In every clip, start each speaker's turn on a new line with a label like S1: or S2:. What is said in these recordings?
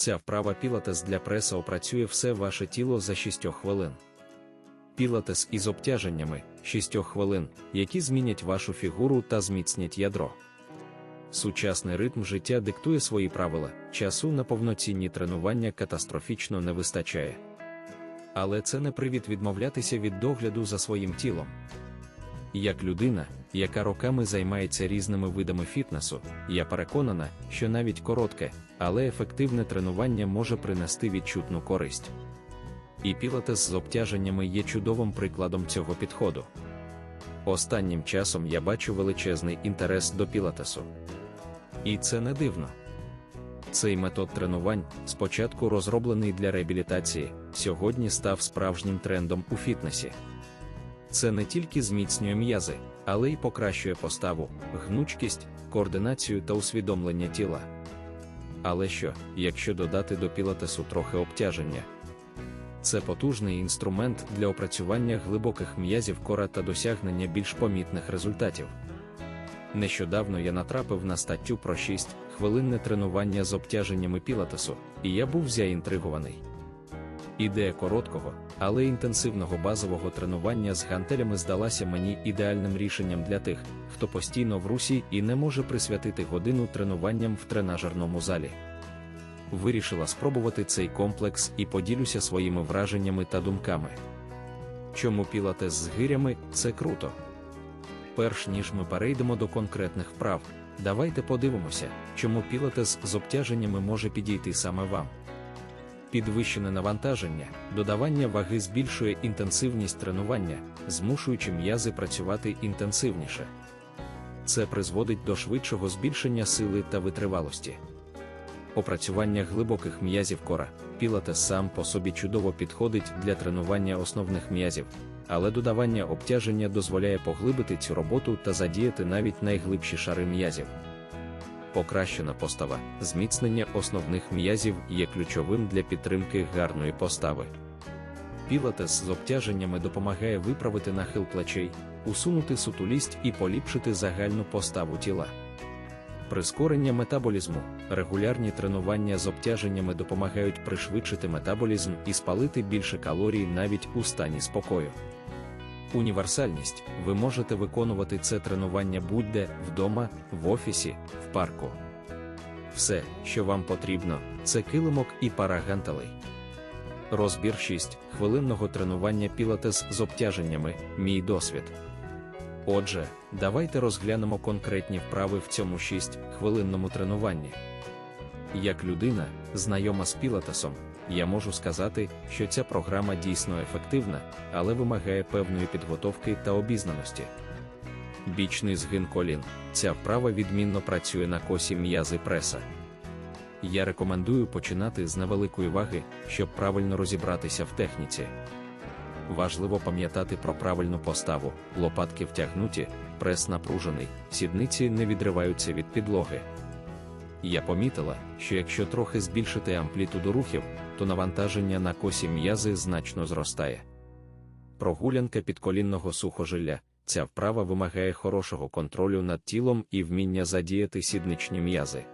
S1: Ця вправа пілатес для преса опрацює все ваше тіло за 6 хвилин. Пілатес із обтяженнями 6 хвилин, які змінять вашу фігуру та зміцнять ядро. Сучасний ритм життя диктує свої правила, часу на повноцінні тренування катастрофічно не вистачає. Але це не привід відмовлятися від догляду за своїм тілом. Як людина, яка роками займається різними видами фітнесу, я переконана, що навіть коротке, але ефективне тренування може принести відчутну користь. І пілатес з обтяженнями є чудовим прикладом цього підходу. Останнім часом я бачу величезний інтерес до пілатесу. І це не дивно. Цей метод тренувань, спочатку розроблений для реабілітації, сьогодні став справжнім трендом у фітнесі. Це не тільки зміцнює м'язи, але й покращує поставу, гнучкість, координацію та усвідомлення тіла. Але що, якщо додати до пілатесу трохи обтяження? Це потужний інструмент для опрацювання глибоких м'язів кора та досягнення більш помітних результатів. Нещодавно я натрапив на статтю про 6 хвилинне тренування з обтяженнями пілатесу, і я був заінтригований. Ідея короткого, але інтенсивного базового тренування з гантелями здалася мені ідеальним рішенням для тих, хто постійно в русі і не може присвятити годину тренуванням в тренажерному залі. Вирішила спробувати цей комплекс і поділюся своїми враженнями та думками. Чому пілатес з гирями це круто? Перш ніж ми перейдемо до конкретних вправ, давайте подивимося, чому пілатес з обтяженнями може підійти саме вам. Підвищене навантаження, додавання ваги збільшує інтенсивність тренування, змушуючи м'язи працювати інтенсивніше. Це призводить до швидшого збільшення сили та витривалості. Опрацювання глибоких м'язів кора, пілатес сам по собі чудово підходить для тренування основних м'язів, але додавання обтяження дозволяє поглибити цю роботу та задіяти навіть найглибші шари м'язів. Покращена постава, зміцнення основних м'язів є ключовим для підтримки гарної постави. Пілатес з обтяженнями допомагає виправити нахил плечей, усунути сутулість і поліпшити загальну поставу тіла. Прискорення метаболізму, регулярні тренування з обтяженнями допомагають пришвидшити метаболізм і спалити більше калорій навіть у стані спокою. Універсальність ви можете виконувати це тренування будь-де вдома, в офісі, в парку. Все, що вам потрібно, це килимок і пара гантелей. Розбір 6 хвилинного тренування пілатес з обтяженнями, мій досвід. Отже, давайте розглянемо конкретні вправи в цьому 6 хвилинному тренуванні. Як людина, знайома з пілатесом, я можу сказати, що ця програма дійсно ефективна, але вимагає певної підготовки та обізнаності. Бічний згин колін. Ця вправа відмінно працює на косі м'язи преса. Я рекомендую починати з невеликої ваги, щоб правильно розібратися в техніці. Важливо пам'ятати про правильну поставу, лопатки втягнуті, прес напружений, сідниці не відриваються від підлоги. Я помітила, що якщо трохи збільшити амплітуду рухів, то навантаження на косі м'язи значно зростає. Прогулянка підколінного сухожилля. Ця вправа вимагає хорошого контролю над тілом і вміння задіяти сідничні м'язи.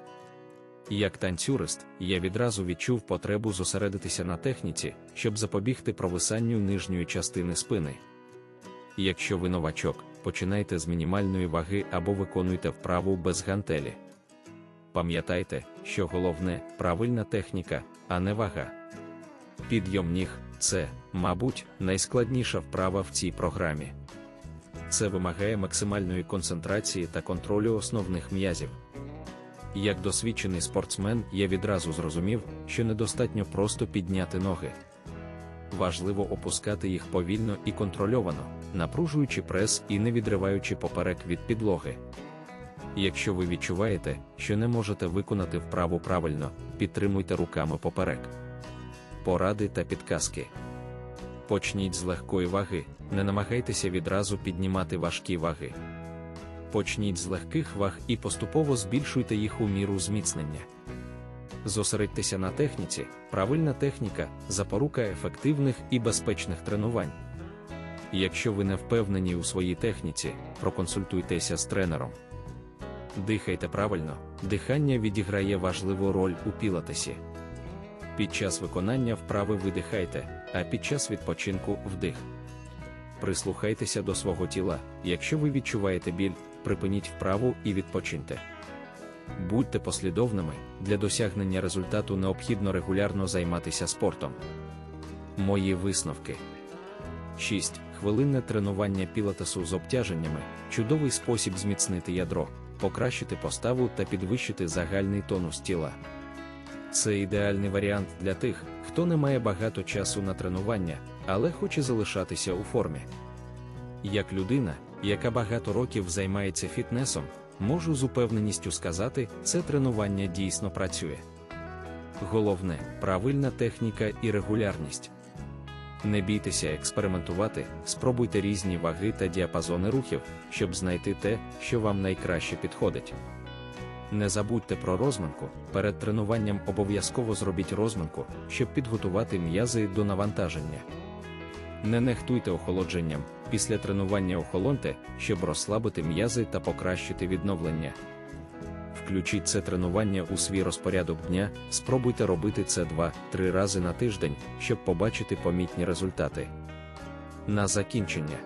S1: Як танцюрист, я відразу відчув потребу зосередитися на техніці, щоб запобігти провисанню нижньої частини спини. Якщо ви новачок, починайте з мінімальної ваги або виконуйте вправу без гантелі. Пам'ятайте, що головне правильна техніка, а не вага. Підйом ніг це, мабуть, найскладніша вправа в цій програмі. Це вимагає максимальної концентрації та контролю основних м'язів. Як досвідчений спортсмен, я відразу зрозумів, що недостатньо просто підняти ноги. Важливо опускати їх повільно і контрольовано, напружуючи прес і не відриваючи поперек від підлоги. Якщо ви відчуваєте, що не можете виконати вправу правильно, підтримуйте руками поперек. Поради та підказки. Почніть з легкої ваги, не намагайтеся відразу піднімати важкі ваги. Почніть з легких ваг і поступово збільшуйте їх у міру зміцнення. Зосередьтеся на техніці, правильна техніка, запорука ефективних і безпечних тренувань. Якщо ви не впевнені у своїй техніці, проконсультуйтеся з тренером. Дихайте правильно, дихання відіграє важливу роль у пілатесі. Під час виконання вправи видихайте, а під час відпочинку вдих. Прислухайтеся до свого тіла. Якщо ви відчуваєте біль, припиніть вправу і відпочиньте. Будьте послідовними, для досягнення результату необхідно регулярно займатися спортом. Мої висновки 6. Хвилинне тренування пілатесу з обтяженнями чудовий спосіб зміцнити ядро, покращити поставу та підвищити загальний тонус тіла. Це ідеальний варіант для тих, хто не має багато часу на тренування, але хоче залишатися у формі. Як людина, яка багато років займається фітнесом, можу з упевненістю сказати, це тренування дійсно працює. Головне правильна техніка і регулярність. Не бійтеся експериментувати, спробуйте різні ваги та діапазони рухів, щоб знайти те, що вам найкраще підходить. Не забудьте про розминку. Перед тренуванням обов'язково зробіть розминку, щоб підготувати м'язи до навантаження. Не нехтуйте охолодженням, після тренування охолоньте, щоб розслабити м'язи та покращити відновлення. Включіть це тренування у свій розпорядок дня, спробуйте робити це 2-3 рази на тиждень, щоб побачити помітні результати. На закінчення.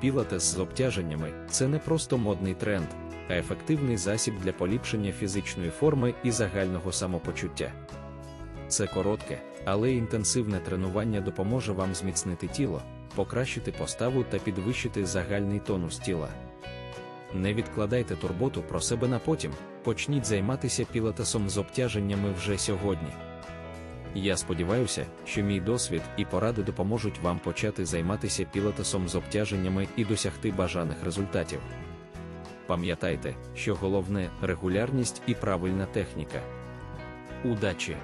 S1: Пілатес з обтяженнями це не просто модний тренд, а ефективний засіб для поліпшення фізичної форми і загального самопочуття. Це коротке, але інтенсивне тренування допоможе вам зміцнити тіло, покращити поставу та підвищити загальний тонус тіла. Не відкладайте турботу про себе на потім, почніть займатися пілатесом з обтяженнями вже сьогодні. Я сподіваюся, що мій досвід і поради допоможуть вам почати займатися пілатесом з обтяженнями і досягти бажаних результатів. Пам'ятайте, що головне регулярність і правильна техніка. Удачі!